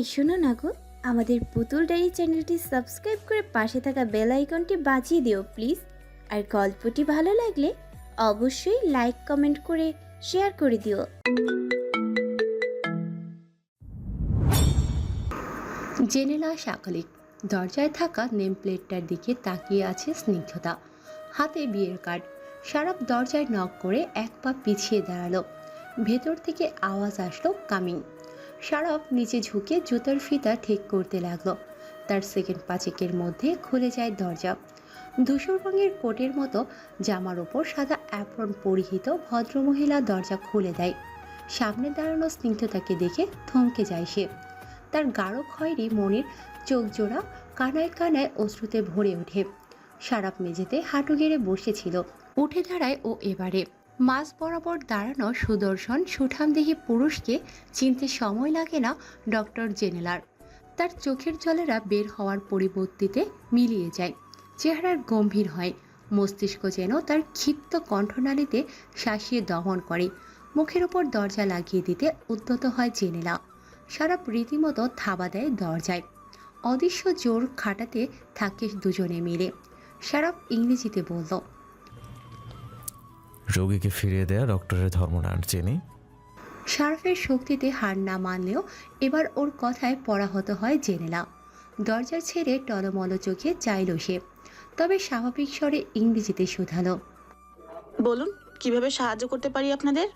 এই শোনো না গো, আমাদের পুতুল ডায়েরি চ্যানেলটি সাবস্ক্রাইব করে পাশে থাকা বেল আইকনটি বাজিয়ে দিও, প্লিজ। আর গল্পটি ভালো লাগলে অবশ্যই লাইক, কমেন্ট করে শেয়ার করে দিও। জেনেলা শাকালিক দরজায় থাকা নেম প্লেটটার দিকে তাকিয়ে আছে স্নিগ্ধতা। হাতে বিয়ের কার্ড। সারাপ দরজায় নক করে এক পা পিছিয়ে দাঁড়াল। ভেতর থেকে আওয়াজ আসলো কামিং সারাপ নিচে ঝুঁকে জুতার ফিতা ঠিক করতে লাগল। তার সেকেন্ড পাঁচেকের মধ্যে খুলে যায় দরজা। ধূসর রঙের কোটের মতো জামার ওপর সাদা অ্যাপ্রন পরিহিত ভদ্রমহিলা দরজা খুলে দেয়। সামনে দাঁড়ানো স্নিগ্ধতাকে দেখে থমকে যায় সে। তার গাঢ় খয়েরি মনের চোখ জোড়া কানায় কানায় অশ্রুতে ভরে ওঠে। সারাপ মেঝেতে হাঁটু গেড়ে বসেছিল। উঠে দাঁড়ায় ও এবারে মাঝ বরাবর দাঁড়ানো সুদর্শন সুঠামদেহী পুরুষকে চিনতে সময় লাগে না ডক্টর জেনেলার। তার চোখের জলেরা বের হওয়ার পরিবর্তিতে মিলিয়ে যায়, চেহারার গম্ভীর হয়। মস্তিষ্ক যেন তার ক্ষিপ্ত কণ্ঠনালীতে শাসিয়ে দমন করে। মুখের ওপর দরজা লাগিয়ে দিতে উদ্যত হয় জেনেলা। সারাপ রীতিমতো থাবা দেয় দরজায়। অদৃশ্য জোর খাটাতে থাকে দুজনে মিলে। সারাপ ইংরেজিতে বলল রোগীকে ফিরিয়ে দেয়া ডক্টরের ধর্ম না চেনি সারাফের শক্তিতে হার না মানলেও এবার ওর কথায় পরাহত হয় জেনেলা। দরজা ছেড়ে টলমল চোখে চাইল সে। তবে স্বাভাবিক স্বরে ইংরেজিতে শুধালো। বলুন কীভাবে সাহায্য করতে পারি আপনাদের?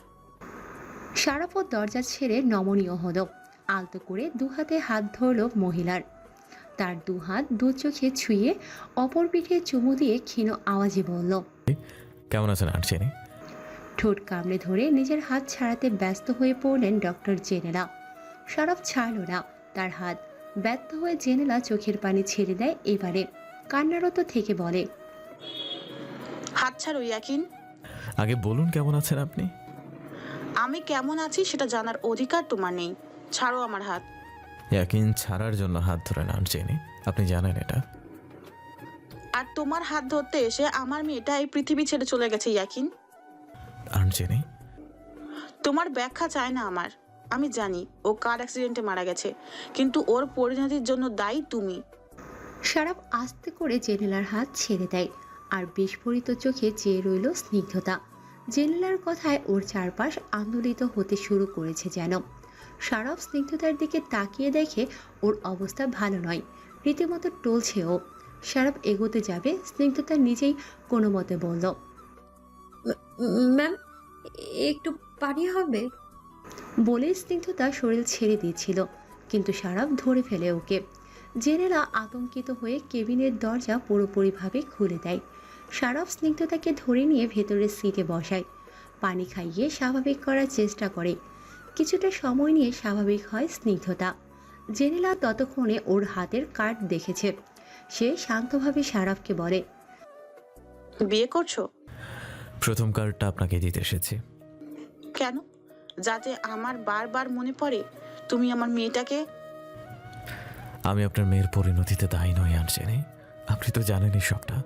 সারাপও দরজা ছেড়ে নমনীয় হলো। আলতো করে দু হাতে হাত ধরলো মহিলার। তার দু হাত দু চোখে ছুঁয়ে অপর পিঠে চুমু দিয়ে ক্ষীণ আওয়াজে বলল কেমন আছেন আর চেনি ঠোঁট কামড়ে ধরে নিজের হাত ছাড়াতে ব্যস্ত হয়ে পড়লেন ডক্টর জেনেলা। সরব ছাড়ল না তার হাত ব্যর্থ হয়ে জেনেলা চোখের পানি ছেড়ে দেয় এবারে কান্নারত থেকে বলে হাত ছাড়ো ইয়াকিন। আগে বলুন কেমন আছেন আপনি? আমি কেমন আছি সেটা জানার অধিকার তোমার নেই। ছাড়ো আমার হাত। ইয়াকিন ছাড়ার জন্য হাত ধরে না চেনি আপনি জানেন এটা। আর তোমার হাত ধরতে এসে আমার মেয়েটা এই পৃথিবী ছেড়ে চলে গেছে ইয়াকিন। আর চেনি? তোমার ব্যাখ্যা চায় না আমার। আমি জানি ও কার অ্যাক্সিডেন্টে মারা গেছে কিন্তু ওর পরিণতির জন্য দায়ী তুমি। সারাপ আস্তে করে জেনেলার হাত ছেড়ে দেয় আর বিস্ফোরিত চোখে চেয়ে রইল স্নিগ্ধতা। জেনেলার কথায় ওর চারপাশ আন্দোলিত হতে শুরু করেছে যেন। সারাপ স্নিগ্ধতার দিকে তাকিয়ে দেখে ওর অবস্থা ভালো নয় রীতিমতো টলছে ও সারাপ এগোতে যাবে স্নিগ্ধতা নিজেই কোনো মতে বলল ম্যাম একটু পানি হবে। বলে স্নিগ্ধতা শরীর ছেড়ে দিয়েছিল কিন্তু সারাপ ধরে ফেলে ওকে। জেনেরা আতঙ্কিত হয়ে কেবিনের দরজা পুরোপুরিভাবে খুলে দেয়। সারাপ স্নিগ্ধতাকে ধরে নিয়ে ভেতরের সিটে বসায়। পানি খাইয়ে স্বাভাবিক করার চেষ্টা করে। কিছুটা সময় নিয়ে স্বাভাবিক হয় স্নিগ্ধতা। জেনেলা ততক্ষণে ওর হাতের কার্ড দেখেছে। সে শান্তভাবে সারাফকে বলে বিয়ে করছ? প্রথম কার্ডটা আপনাকে দিতে এসেছি। কেন? যাতে আমার বারবার মনে পড়ে তুমি আমার মেয়েটাকে? আমি আপনার মেয়ের পরিণতিতে দায়ী নই আনছেনি আপনি তো জানেনই সবটা।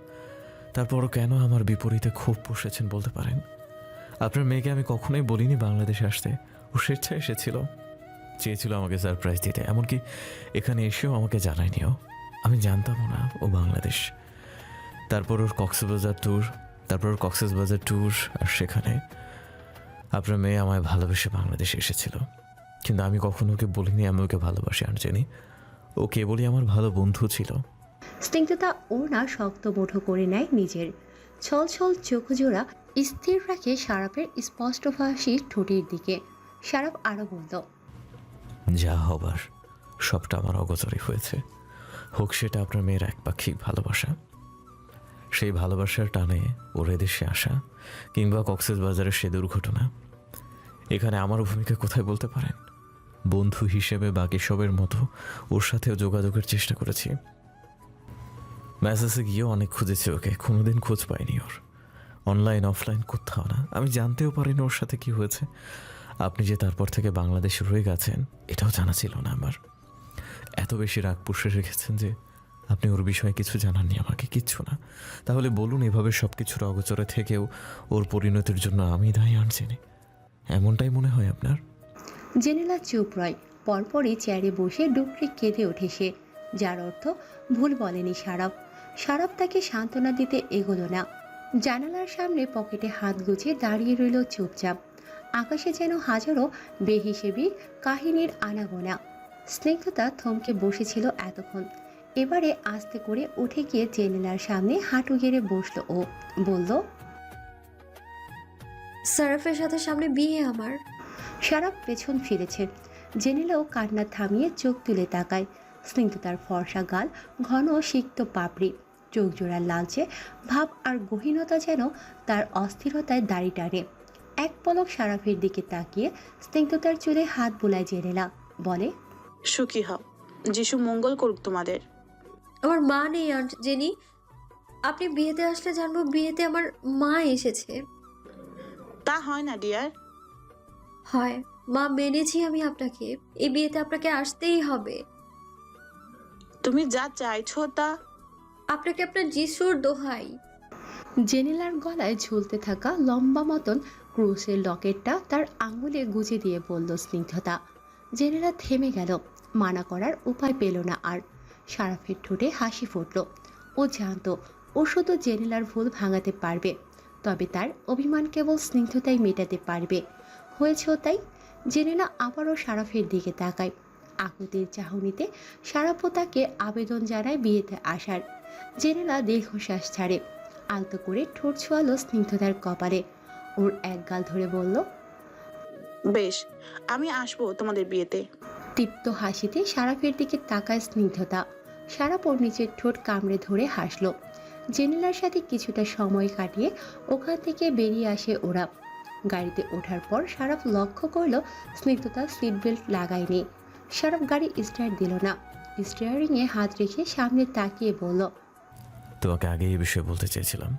তারপরও কেন আমার বিপরীতে খুব বসেছেন বলতে পারেন? আপনার মেয়েকে আমি কখনোই বলিনি বাংলাদেশে আসতে। ও স্বেচ্ছায় এসেছিল। চেয়েছিল আমাকে সারপ্রাইজ দিতে। এমনকি এখানে এসেও আমাকে জানায়নিও। আমি জানতামও না ও বাংলাদেশ। তারপর ওর কক্সবাজার ট্যুর তারপর কক্সেস বাজার ট্যুর আর সেখানে। আপনার মেয়ে আমায় ভালোবেসে বাংলাদেশে এসেছিল। কিন্তু আমি কখনো ওকে বলিনি আমি ওকে ভালোবাসি আনজেনি ও কেবলই আমার ভালো বন্ধু ছিল। স্নিগ্ধতা ওড়না শক্ত মুঠো করে নেয় নিজের। ছল ছল চোখ জোড়া স্থির রাখে সারাপের স্পষ্ট ফাঁসি ঠোঁটের দিকে। সারাপ আরও বলল যা হবার সবটা আমার অগোচরে হয়েছে। হোক সেটা আপনার মেয়ের একপাক্ষিক ভালোবাসা। সেই ভালোবাসার টানে ওর এদেশে আসা কিংবা কক্সেস বাজারের সে দুর্ঘটনা। এখানে আমার ভূমিকা কোথায় বলতে পারেন? বন্ধু হিসেবে বাকি সবের মতো ওর সাথেও যোগাযোগের চেষ্টা করেছি। মেসেজে গিয়েও অনেক খুঁজেছি ওকে, কোনোদিন খোঁজ পাইনি ওর। অনলাইন, অফলাইন কোথাও না। আমি জানতেও পারিনি ওর সাথে কি হয়েছে। আপনি যে তারপর থেকে বাংলাদেশে রয়ে গেছেন, এটাও জানা ছিল না আমার। এত বেশি রাগ পুষে রেখেছেন যে আপনি ওর বিষয়ে কিছু জানাননি, আমাকে কিচ্ছু না। তাহলে বলুন, এভাবে সব কিছুর অগোচরে থেকেও ওর পরিণতির জন্য আমি দায়ী আনছিনি এমনটাই মনে হয় আপনার? জেনেলা চুপ রয়। পরপরই চেয়ারে বসে ডুকরে কেঁদে ওঠে সে। যার অর্থ ভুল বলেনি সারাপ সারাপ তাকে সান্ত্বনা দিতে এগোলো না। জানালার সামনে পকেটে হাত গুছিয়ে দাঁড়িয়ে রইল চুপচাপ। আকাশে যেন হাজারো বেহিসেবি কাহিনীর আনাগোনা। স্নিগ্ধতা থমকে বসেছিল এতক্ষণ। এবারে আস্তে করে উঠে গিয়ে জেনেলার সামনে হাঁটু গেড়ে বসল ও বলল সারাফের সাথে সামনে বিয়ে আমার। সারাপ পেছন ফিরেছে। জেনেলেও কান্না থামিয়ে চোখ তুলে তাকায়। স্নিগ্ধতার ফর্সা গাল ঘন সিক্ত পাপড়ি চোখ জোড়ার লালচে ভাব আর গহীনতা যেন তার অস্থিরতায় দাড়ি টানে। এক পলক সারাফের দিকে তাকিয়ে স্নিগ্ধতার চুলে হাত বোলায় জেনেলা বলে সুখী হও যিশু মঙ্গল করুক তোমাদের। আমার মা নেই আন্ট জেনি। আপনি বিয়েতে আসলে জানব বিয়েতে আমার মা এসেছে। তা হয় না ডিয়ার। হয়। মা মেনেছি আমি আপনাকে। এই বিয়েতে আপনাকে আসতেই হবে। তুমি যা চাইছো তা। আপনাকে আপনার যিশুর দোহাই। জেনেলার গলায় ঝুলতে থাকা লম্বা মতন ক্রুসের লকেটটা তার আঙুলে গুজে দিয়ে বলল স্নিগ্ধতা। জেনেলা থেমে গেল। মানা করার উপায় পেল না আর সারাফের ঠোঁটে হাসি ফুটল। ও জানতো ও শুধু জেনেলার ভুল ভাঙাতে পারবে তবে তার অভিমান কেবল স্নিগ্ধতাই মেটাতে পারবে। হয়েছেও তাই জেনেলা আবারও সারাফের দিকে তাকায়। আকুতির চাহনিতে সারাফও তাকে আবেদন জানায় বিয়েতে আসার। জেনেলা দীর্ঘশ্বাস ছাড়ে আলতো করে ঠোঁট ছোয়ালো স্নিগ্ধতার কপালে। ওর এক গাল ধরে বলল বেশ আমি আসব তোমাদের বিয়েতে। তৃপ্ত হাসিতে সারাফের দিকে তাকায় স্নিগ্ধতা। সারাপ ওর নিচের ঠোঁট কামড়ে ধরে হাসলো। জেনেলার সাথে কিছুটা সময় কাটিয়ে ওখান থেকে বেরিয়ে আসে ওরা। গাড়িতে ওঠার পর সারাফ লক্ষ্য করল স্নিগ্ধতা সিট বেল্ট লাগায়নি। সারাফ গাড়ি স্টার্ট দিল না। স্টিয়ারিংয়ে হাত রেখে সামনে তাকিয়ে বলল তোমাকে আগে এই বিষয়ে বলতে চেয়েছিলাম।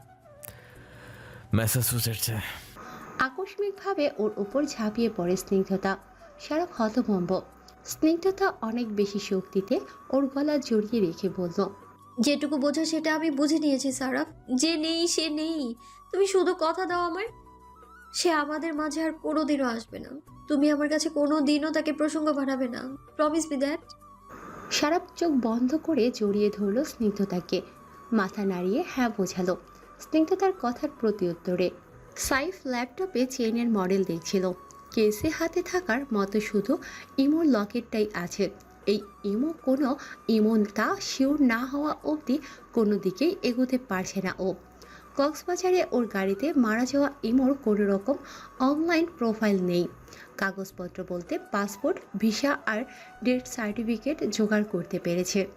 ম্যাসাচুসেটসে। আকস্মিকভাবে ওর উপর ঝাঁপিয়ে পড়ে স্নিগ্ধতা। সারা হতভম্ব। স্নিগ্ধতা অনেক বেশি শক্তিতে ওর গলা জড়িয়ে রেখে বলল যেটুকু বোঝা সেটা আমি বুঝে নিয়েছি সারাফ। যে নেই সে নেই। তুমি শুধু কথা দাও আমার সে আমাদের মাঝে আর কোনোদিনও আসবে না। তুমি আমার কাছে কোনো দিনও তাকে প্রসঙ্গ বানাবে না। প্রমিস মি দ্যাট সারাপ চোখ বন্ধ করে জড়িয়ে ধরলো স্নিগ্ধতাকে। মাথা নাড়িয়ে হ্যাঁ বোঝালো। স্নিগ্ধতার কথার প্রতি উত্তরে সাইফ ল্যাপটপে চেইনের মডেল দেখছিল। কেসে হাতে থাকার মতো শুধু ইমোর লকেটটাই আছে। এই ইমো কোনো ইমন তা শিওর না হওয়া অবধি কোনো দিকেই এগোতে পারছে না ও। কক্সবাজারে ওর গাড়িতে মারা যাওয়া ইমোর কোনো রকম অনলাইন প্রোফাইল নেই। কাগজপত্র বলতে পাসপোর্ট, ভিসা আর ডেথ সার্টিফিকেট জোগাড় করতে পেরেছে।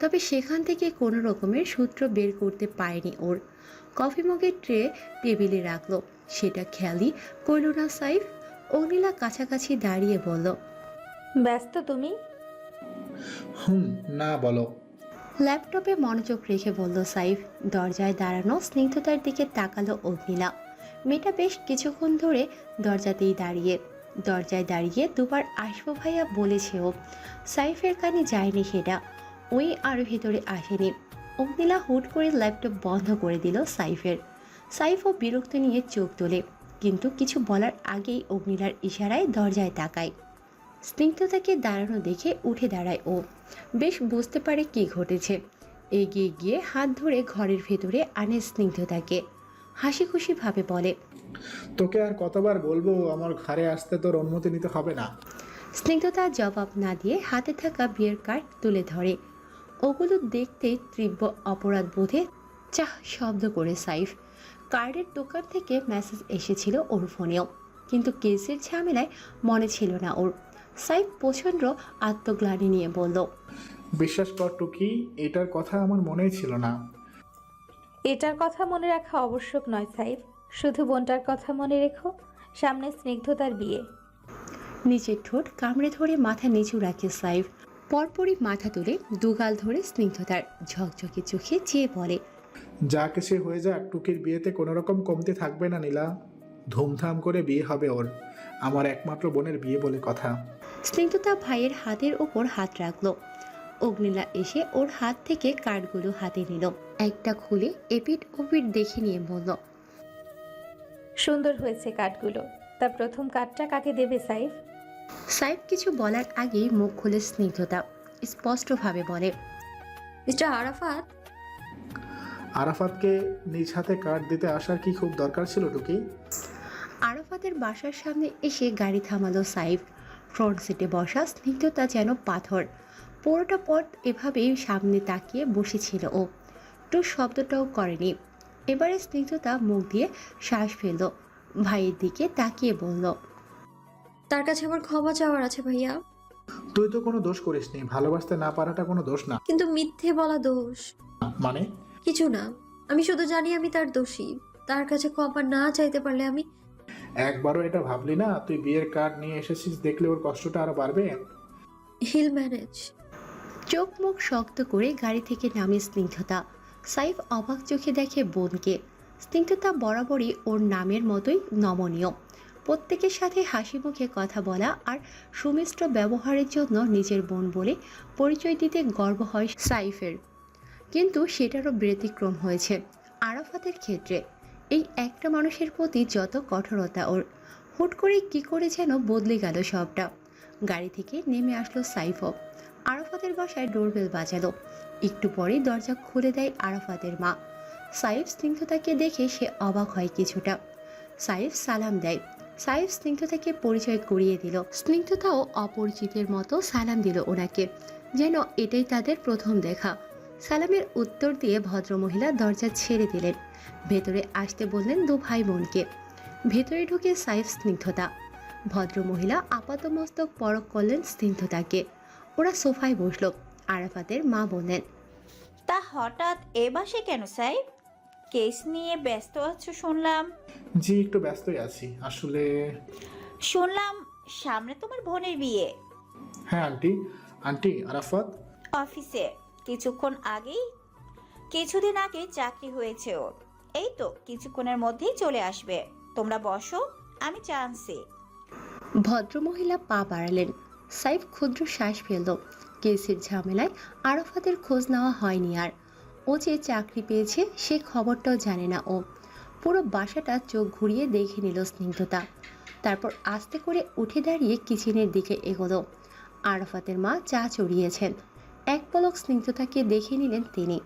তবে সেখান থেকে কোনো রকমের সূত্র বের করতে পারেনি ওর। কফি মগের ট্রে টেবিলে রাখল। সেটা খেয়ালই করল না সাইফ। অনিলা কাছাকাছি দাঁড়িয়ে বলল ব্যস্ত তুমি? হুম না বলো। ল্যাপটপে মনোযোগ রেখে বলল সাইফ দরজায় দাঁড়ানো স্নিগ্ধতার দিকে তাকালো অগ্নিলা মেয়েটা বেশ কিছুক্ষণ ধরে দরজাতেই দাঁড়িয়ে দরজায় দাঁড়িয়ে দুবার আসব ভাইয়া বলেছে ও সাইফের কানে যায়নি সেটা। ওই আর ভেতরে আসেনি। অগ্নিলা হুট করে ল্যাপটপ বন্ধ করে দিল সাইফের। সাইফও বিরক্ত নিয়ে চোখ তোলে। কিন্তু কিছু বলার আগেই অগ্নিলার ইশারায় দরজায় তাকায়। স্নিগ্ধতাকে দাঁড়ানো দেখে উঠে দাঁড়ায় ও। বেশ বুঝতে পারে কি ঘটেছে। এগিয়ে গিয়ে হাত ধরে ঘরের ভেতরে আনে স্নিগ্ধতাকে। হাসি খুশি ভাবে বলে তোকে আর কতবার বলব আমার ঘরে আসতে তোর অনুমতি নিতে হবে না? স্নিগ্ধতা জবাব না দিয়ে হাতে থাকা বিয়ের কার্ড তুলে ধরে। ওগুলো দেখতে তীব্র অপরাধ বোধে চাহ শব্দ করে সাইফ কার্ডের দোকান থেকে মেসেজ এসেছিল ওর ফোনেও কিন্তু কেসের ঝামেলায় মনে ছিল না ওর। সাইফ প্রচণ্ড আত্মগ্লানি নিয়ে বলল বিশ্বাস কর টুকি এটার কথা আমার মনেই ছিল না। এটার কথা মনে রাখা আবশ্যক নয় সাইফ। শুধু বোনটার কথা মনে রেখো সামনে স্নিগ্ধতার বিয়ে। নিচের ঠোঁট কামড়ে ধরে মাথা নিচু রাখে সাইফ। পরপরই মাথা তুলে দুগাল ধরে স্নিগ্ধতার ঝকঝকে চোখে চেয়ে বলে যা কিছু হয়ে যাক টুকির বিয়েতে কোনো রকম কমতি থাকবে না নীলা। ধুমধাম করে বিয়ে হবে ওর। আমার একমাত্র বোনের বিয়ে বলে কথা। স্নিগ্ধতা ভাইয়ের হাতের ওপর হাত রাখল। অগ্নিলা এসে ওর হাত থেকে কার্ডগুলো হাতে নিল। একটা খুলে এপিট ওপিট দেখে নিয়ে বলল সুন্দর হয়েছে কার্ডগুলো। তা প্রথম কার্ডটা কাকে দেবে সাইফ? সাইফ কিছু বলার আগেই মুখ খুলে স্নিগ্ধতা স্পষ্টভাবে বলে মিস্টার আরাফাত? আরাফাতকে নিজ হাতে কার্ড দিতে আসার কি খুব দরকার ছিল টুকি? আরাফাতের বাসার সামনে এসে গাড়ি থামালো সাইফ। ফ্রন্ট সিটে বসা স্নিগ্ধতা যেন পাথর। পুরোটা পথ এভাবেই সামনে তাকিয়ে বসেছিল ও। টু শব্দটাও করেনি। এবারে স্নিগ্ধতা মুখ দিয়ে শ্বাস ফেলল। ভাইয়ের দিকে তাকিয়ে বলল তার কাছে আমার ক্ষমা চাওয়ার আছে ভাইয়া। তুই তো কোনো দোষ করিসনি ভালোবাসতে না পারাটা কোনো দোষ না। কিন্তু মিথ্যে বলা দোষ। মানে? কিছু না আমি শুধু জানি আমি তার দোষী। তার কাছে ক্ষমা না চাইতে পারলে আমি একবারও এটা ভাবলি না? তুই বিয়ের কার্ড নিয়ে এসেছিস দেখলে ওর কষ্টটা আরও বাড়বে? হিল ম্যানেজ চোখ মুখ শক্ত করে গাড়ি থেকে নামে স্নিগ্ধতা। সাইফ অবাক চোখে দেখে বোনকে। স্নিগ্ধতা বরাবরই ওর নামের মতোই নমনীয়। প্রত্যেকের সাথে হাসি মুখে কথা বলা আর সুমিষ্ট ব্যবহারের জন্য নিজের বোন বলে পরিচয় দিতে গর্ব হয় সাইফের। কিন্তু সেটারও ব্যতিক্রম হয়েছে। আরাফাতের ক্ষেত্রে এই একটা মানুষের প্রতি যত কঠোরতা ওর, হুট করে কি করে যেন বদলে গেল সবটা। গাড়ি থেকে নেমে আসলো সাইফও। আরাফাতের বাসায় ডোরবেল বাজালো। একটু পরেই দরজা খুলে দেয় আরাফাতের মা। সাইফ স্নিগ্ধতাকে দেখে সে অবাক হয় কিছুটা। সাইফ সালাম দেয়। সাইফ স্নিগ্ধতাকে পরিচয় করিয়ে দিল। স্নিগ্ধতাও অপরিচিতের মতো সালাম দিল ওনাকে। যেন এটাই তাদের প্রথম দেখা। সালামের উত্তর দিয়ে ভদ্রমহিলা দরজা ছেড়ে দিলেন। ভেতরে আসতে বললেন দু ভাই বোনকে ভেতরে ঢুকে সাইফ স্নিগ্ধতা। ভদ্রমহিলা আপাতমস্তক পরক করলেন স্নিগ্ধতাকে। ওরা সোফায় বসল। আরাফাতের মা বললেন তা হঠাৎ এ বাসে কেন সাহেব কেস নিয়ে ব্যস্ত আছো শুনলাম। জি একটু ব্যস্তই আছি। আসলে শুনলাম সামনে তোমার বোনের বিয়ে। হ্যাঁ আন্টি। আন্টি আরাফাত? অফিসে। কিছুক্ষণ আগেই, কিছুদিন আগে চাকরি হয়েছে ওর। এই তো কিছুক্ষণের মধ্যেই চলে আসবে। তোমরা বসো, আমি চা ভদ্রমহিলা পা বাড়ালেন। সাইফ ক্ষুদ্র শ্বাস ফেলল। কেসের ঝামেলায় আরাফাতের খোঁজ নেওয়া হয়নি আর। ও যে চাকরি পেয়েছে, সে খবরটাও জানে না ও। পুরো বাসাটা চোখ ঘুরিয়ে দেখে নিল স্নিগ্ধতা। তারপর আস্তে করে উঠে দাঁড়িয়ে কিচেনের দিকে এগোলো। আরাফাতের মা চা চড়িয়েছেন। এক পলক স্নিগ্ধতাকে দেখে নিলেন তিনি।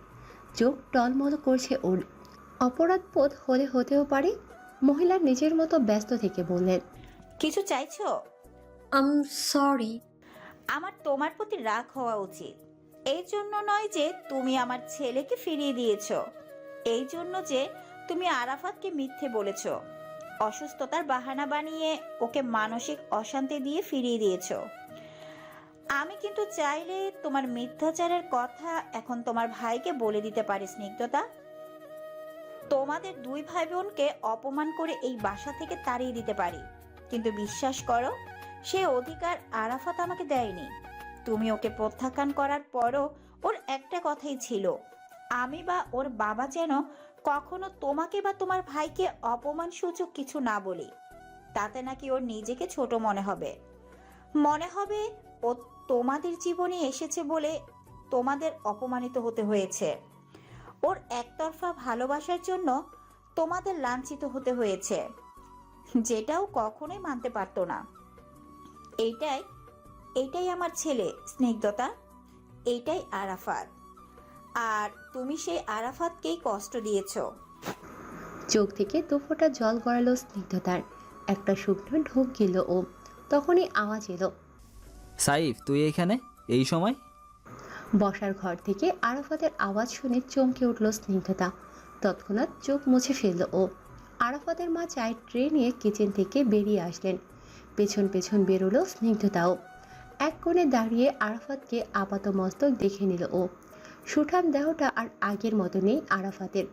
চোখ টলমল করছে ওর। অপরাধবোধ হলে হতেও পারে মহিলা নিজের মতো ব্যস্ত থেকে বললেন কিছু চাইছো? I'm sorry. আমার তোমার প্রতি রাগ হওয়া উচিত। এই জন্য নয় যে তুমি আমার ছেলেকে ফিরিয়ে দিয়েছ। এই জন্য যে তুমি আরাফাতকে মিথ্যে বলেছ। অসুস্থতার বাহানা বানিয়ে ওকে মানসিক অশান্তি দিয়ে ফিরিয়ে দিয়েছ। আমি কিন্তু চাইলে তোমার মিথ্যাচারের কথা এখন তোমার ভাইকে বলে দিতে পারি, স্নিগ্ধতা। তোমাদের দুই ভাই বোনকে অপমান করে এই বাসা থেকে তাড়িয়ে দিতে পারি। কিন্তু বিশ্বাস করো, সে অধিকার আরাফাত আমাকে দেয়নি। তুমি ওকে প্রত্যাখ্যান করার পরও ওর একটা কথাই ছিল, আমি বা ওর বাবা যেন কখনো তোমাকে বা তোমার ভাইকে অপমান সূচক কিছু না বলি, তাতে নাকি ওর নিজেকে ছোট মনে হবে। মনে হবে ও তোমাদের জীবনে এসেছে বলে তোমাদের অপমানিত হতে হয়েছে। ওর একতরফা ভালোবাসার জন্য তোমাদের লাঞ্ছিত হতে হয়েছে। যেটাও কখনোই মানতে পারতো না। এইটাই এইটাই আমার ছেলে, স্নিগ্ধতা। এইটাই আরাফাত। আর তুমি সেই আরাফাতকেই কষ্ট দিয়েছ। চোখ থেকে দুফোঁটা জল গড়ালো স্নিগ্ধতার। একটা শুকনো ঢোক গেল ও, তখনই আওয়াজ এলো। সাইফ, তুই এখানে? এই সময়? বসার ঘর থেকে আরাফাতের আওয়াজ শুনে চমকে উঠল স্নিগ্ধতা। তৎক্ষণাৎ চোখ মুছে ফেলল ও আরাফাতের মা চায়ের ট্রে নিয়ে কিচেন থেকে বেরিয়ে আসলেন। পেছন পেছন বেরোলো স্নিগ্ধতাও। এক কোণে দাঁড়িয়ে আরাফাতকে আপাত মস্তক দেখে নিল ও। সুঠাম দেহটা আর আগের মতো নেই আরাফাতের।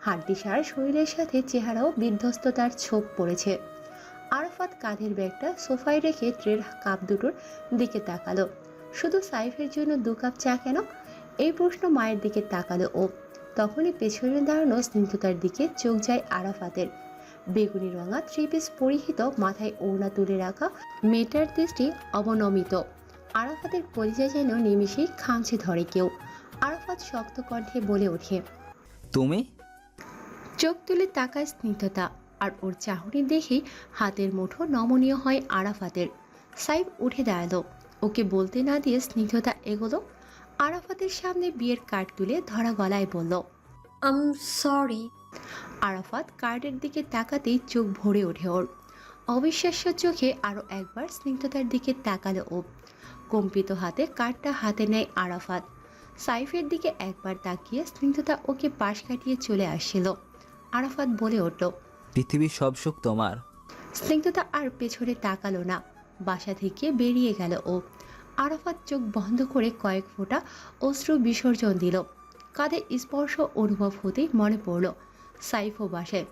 হাড্ডিসার শরীরের সাথে চেহারাও বিধ্বস্ততার ছোপ পড়েছে। আরাফাত কাঁধের ব্যাগটা সোফায় রেখে ট্রের কাপ দুটোর দিকে তাকালো। শুধু সাইফের জন্য দু কাপ চা কেন? এই প্রশ্ন মায়ের দিকে তাকালো ও। তখনই পেছনে দাঁড়ানো স্নিগ্ধতার দিকে চোখ যায় আরাফাতের। বেগুনি রঙা থ্রি পিস পরিহিত মাথায় ওড়না তুলে রাখা মেয়েটার দৃষ্টি অবনমিত। আরাফাতের পরিচয় যেন নিমিষেই খামছে ধরে কেউ। আরাফাত শক্ত কণ্ঠে বলে ওঠে তুমি? চোখ তুলে তাকায় স্নিগ্ধতা। ওর চাহনি দেখেই হাতের মুঠো নমনীয় হয় আরাফাতের। সাইফ উঠে দাঁড়াল। ওকে বলতে না দিয়ে স্নিগ্ধতা এগোলো। আরাফাতের সামনে বিয়ের কার্ড তুলে ধরা গলায় বলল আম সরি আরাফাত কার্ডের দিকে তাকাতেই চোখ ভরে ওঠে ওর। অবিশ্বাস্য চোখে আরও একবার স্নিগ্ধতার দিকে তাকালো ও। কম্পিত হাতে কার্ডটা হাতে নেয় আরাফাত। সাইফের দিকে একবার তাকিয়ে স্নিগ্ধতা ওকে পাশ কাটিয়ে চলে আসছিল। আরাফাত বলে উঠল পৃথিবীর সব সুখ তোমার। স্নিগ্ধতা আর পেছনে তাকালো না। বাসা থেকে বেরিয়ে গেল ও। আরাফাত চোখ বন্ধ করে কয়েক ফোঁটা অশ্রু বিসর্জন দিল। কাঁধে স্পর্শ অনুভব হতেই মনে পড়ল সাইফও বাসে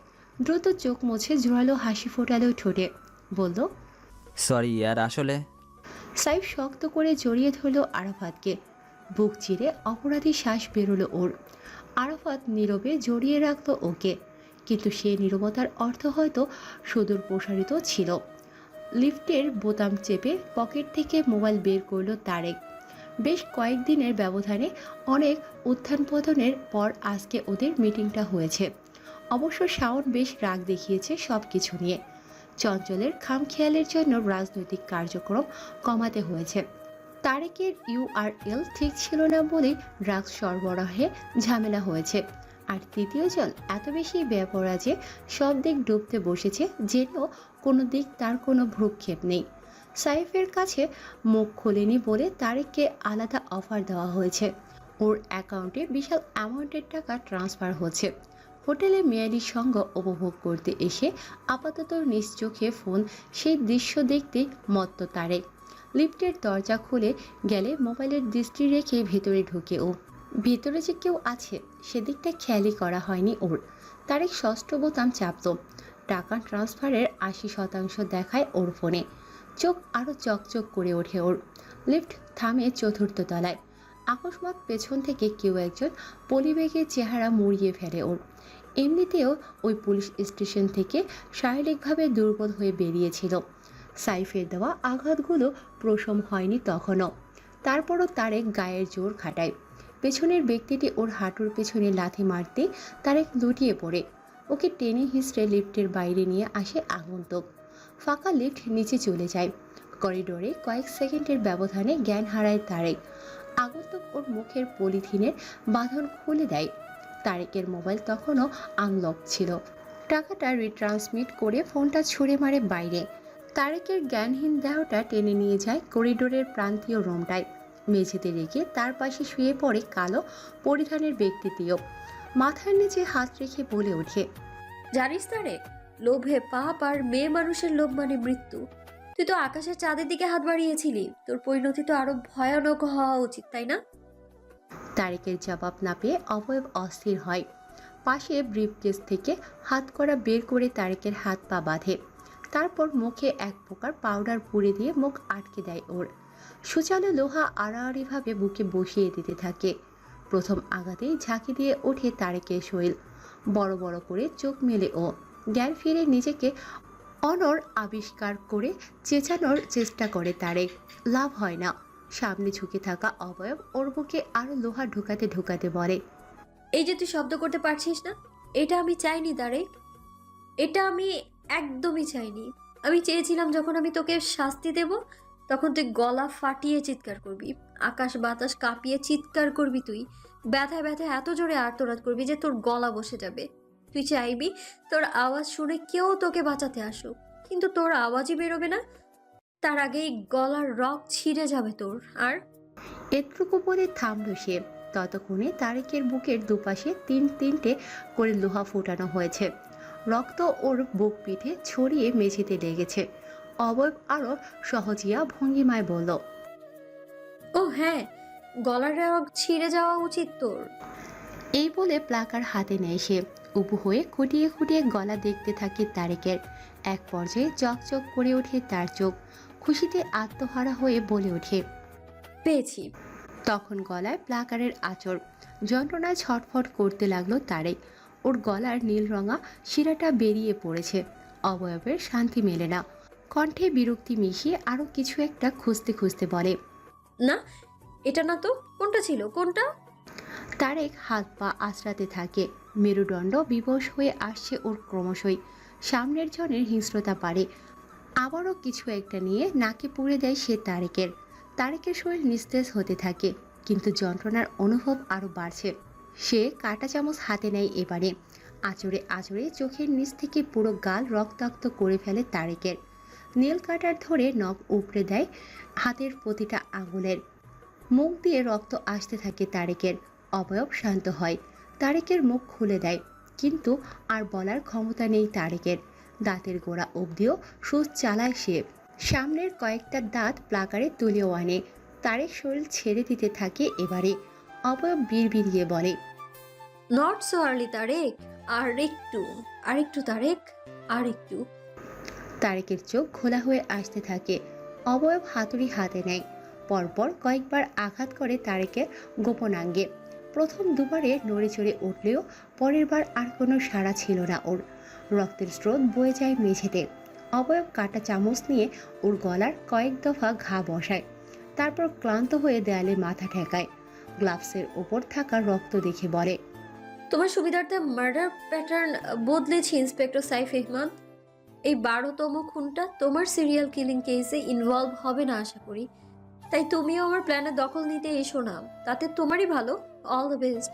দ্রুত চোখ মুছে জোরালো হাসি ফোটালো ঠোঁটে। বলল সরি আর আসলে? সাইফ শক্ত করে জড়িয়ে ধরল আরাফাতকে। বুক চিরে অপরাধী শ্বাস বেরোলো ওর। আরাফাত নীরবে জড়িয়ে রাখল ওকে। কিন্তু সে নীরবতার অর্থ হয়তো সুদূর প্রসারিত ছিল। লিফটের বোতাম চেপে পকেট থেকে মোবাইল বের করল তারেক। বেশ কয়েকদিনের ব্যবধানে অনেক উত্থান পতনের পর আজকে ওদের মিটিংটা হয়েছে। অবশ্য শাওন বেশ রাগ দেখিয়েছে সব কিছু নিয়ে। চঞ্চলের খামখেয়ালের জন্য রাজনৈতিক কার্যক্রম কমাতে হয়েছে। তারেকের ইউআরএল ঠিক ছিল না বলেই ড্রাগস সরবরাহে ঝামেলা হয়েছে। আর তৃতীয় জন এত বেশি বেপরা যে সব দিক ডুবতে বসেছে যেন কোনো দিক তার কোনো ভ্রুক্ষেপ নেই। সাইফের কাছে মুখ খোলেনি বলে তারেককে আলাদা অফার দেওয়া হয়েছে। ওর অ্যাকাউন্টে বিশাল অ্যামাউন্টের টাকা ট্রান্সফার হচ্ছে। হোটেলে মেয়ালি সঙ্গ উপভোগ করতে এসে আপাতত নিজ চোখে ফোন, সেই দৃশ্য দেখতে মত্ত তারেক লিফটের দরজা খুলে গেলে মোবাইলের দৃষ্টি রেখে ভেতরে ঢুকে ও ভেতরে যে কেউ আছে, সেদিকটা খেয়ালই করা হয়নি ওর। তারেক ষষ্ঠ বোতাম চাপত। টাকা ট্রান্সফারের আশি শতাংশ দেখায় ওর ফোনে। চোখ আরও চকচক করে ওঠে ওর। লিফট থামে চতুর্থ তলায়। আকস্মাত পেছন থেকে কেউ একজন পরিবেগের চেহারা মুড়িয়ে ফেলে ওর। এমনিতেও ওই পুলিশ স্টেশন থেকে শারীরিকভাবে দুর্বল হয়ে বেরিয়েছিল। সাইফের দেওয়া আঘাতগুলো প্রশম হয়নি তখনও। তারপরও তারেক গায়ের জোর খাটায়। পেছনের ব্যক্তিটি ওর হাঁটুর পেছনে লাথি মারতে তারেক লুটিয়ে পড়ে। ওকে টেনে হিসড়ে লিফটের বাইরে নিয়ে আসে আগন্তুক। ফাঁকা লিফট নিচে চলে যায়। করিডোরে কয়েক সেকেন্ডের ব্যবধানে জ্ঞান হারায় তারেক। আগন্তুক ওর মুখের পলিথিনের বাঁধন খুলে দেয়। তারেকের মোবাইল তখনও আনলক ছিল। টাকাটা রিট্রান্সমিট করে ফোনটা ছুঁড়ে মারে বাইরে। তারেকের জ্ঞানহীন দেহটা টেনে নিয়ে যায় করিডোরের প্রান্তীয় রুমটায়। মেঝেতে রেখে তার পাশে শুয়ে পড়ে কালো পরিধানের ব্যক্তিটিও। মাথার নিচে হাত রেখে বলে ওঠে জানিস তারে লোভে পাপ আর মেয়ে মানুষের লোভ মানে মৃত্যু। তুই তো আকাশের চাঁদের দিকে হাত বাড়িয়েছিলি তোর পরিণতি তো আরও ভয়ানক হওয়া উচিত তাই না? তারেকের জবাব না পেয়ে অবয়ব অস্থির হয়। পাশে ব্রিফকেস থেকে হাত করা বের করে তারেকের হাত পা বাঁধে। তারপর মুখে এক প্রকার পাউডার পুড়ে দিয়ে মুখ আটকে দেয় ওর। সুচালো লোহা আড়াআড়িভাবে বুকে বসিয়ে দিতে থাকে। প্রথম আঘাতেই ঝাঁকি দিয়ে ওঠে তারেকের শরীর। বড় বড় করে চোখ মেলে ও জ্ঞান ফিরে নিজেকে অনর আবিষ্কার করে চেঁচানোর চেষ্টা করে তারেক। লাভ হয় না। সামনে ঝুঁকে থাকা অবয়ব ওর বুকে আরও লোহা ঢোকাতে ঢোকাতে বলে, এই যে তুই শব্দ করতে পারছিস না? এটা আমি চাইনি তারে এটা আমি একদমই চাইনি। আমি চেয়েছিলাম যখন আমি তোকে শাস্তি দেব তখন তুই গলা ফাটিয়ে চিৎকার করবি, আকাশ বাতাস কাঁপিয়ে চিৎকার করবি তুই, ব্যথায় ব্যথায় এত জোরে আর্তনাদ করবি যে তোর গলা বসে যাবে। তুই চাইবি তোর আওয়াজ শুনে কেউ তোকে বাঁচাতে আসুক, কিন্তু তোর আওয়াজই বেরোবে না। তার আগেই গলার রক ছিঁড়ে যাবে তোর, আর? এটুকু বলে থামল সে। ততক্ষণে তারেকের বুকের দুপাশে তিন তিনটে করে লোহা ফোটানো হয়েছে। রক্ত ওর বুক পিঠে ছড়িয়ে মেঝেতে লেগেছে। অবয়ব আরও সহজিয়া ভঙ্গিমায় বলল ও হ্যাঁ গলার রগ ছিঁড়ে যাওয়া উচিত তোর। এই বলে প্লাকার হাতে নেয় সে। উবু হয়ে খুঁটিয়ে খুঁটিয়ে গলা দেখতে থাকে তারেকের। এক পর্যায়ে চকচক করে ওঠে তার চোখ। খুশিতে আত্মহারা হয়ে বলে ওঠে পেয়েছি। তখন গলায় প্লাকারের আঁচড় যন্ত্রণায় ছটফট করতে লাগল তারেক। ওর গলার নীল রঙা শিরাটা বেরিয়ে পড়েছে। অবয়বের শান্তি মেলে না। কণ্ঠে বিরক্তি মিশিয়ে আরও কিছু একটা খুঁজতে খুঁজতে বলে না এটা না তো কোনটা ছিল কোনটা? তারেক হাত পা আঁচড়াতে থাকে। মেরুদণ্ড বিবশ হয়ে আসছে ওর ক্রমশই। সামনের জনের হিংস্রতা পারে আবারও কিছু একটা নিয়ে নাকে পুড়ে দেয় সে তারেকের। তারেকের শরীর নিস্তেজ হতে থাকে কিন্তু যন্ত্রণার অনুভব আরও বাড়ছে। সে কাঁটা চামচ হাতে নেয় এবারে। আচরে আচরে চোখের নিচ থেকে পুরো গাল রক্তাক্ত করে ফেলে তারেকের। নীল কাটার ধরে নখ উপড়ে দেয় হাতের প্রতিটা আঙুলের। মুখ দিয়ে রক্ত আসতে থাকে তারেকের। অবয়ব শান্ত হয়। তারেকের মুখ খুলে দেয়। কিন্তু আর বলার ক্ষমতা নেই তারেকের। দাঁতের গোড়া অবধিও সুচ চালায় সে। সামনের কয়েকটা দাঁত প্লাকারে তুলেও আনে। তারেক শরীর ছেড়ে দিতে থাকে এবারে। অবয়ব বিড়বিড়িয়ে বলে নট সো আর্লি তারেক? আর একটু আর একটু তারেক আর একটু তারেকের চোখ খোলা হয়ে আসতে থাকে। অবয়ব হাতুড়ি হাতে নেয়। পরপর কয়েকবার আঘাত করে তারেকের গোপনাঙ্গে। প্রথম দুবারে নড়ে চড়ে উঠলেও পরের বার আর কোনো সাড়া ছিল না ওর। রক্তের স্রোত বয়ে যায় মেঝেতে। অবয়ব কাটা চামচ নিয়ে ওর গলার কয়েক দফা ঘা বসায়। তারপর ক্লান্ত হয়ে দেয়ালে মাথা ঠেকায়। গ্লাভসের ওপর থাকা রক্ত দেখে বলে, তোমার সুবিধার্থে মার্ডার প্যাটার্ন বদলেছি ইন্সপেক্টর সাইফ আহমদ। এই বারোতম খুনটা তোমার সিরিয়াল কিলিং কেসে ইনভলভ হবে না, আশা করি। তাই তুমিও আমার প্ল্যানের দখল নিতে এসো না। তাতে তোমারই ভালো। All the best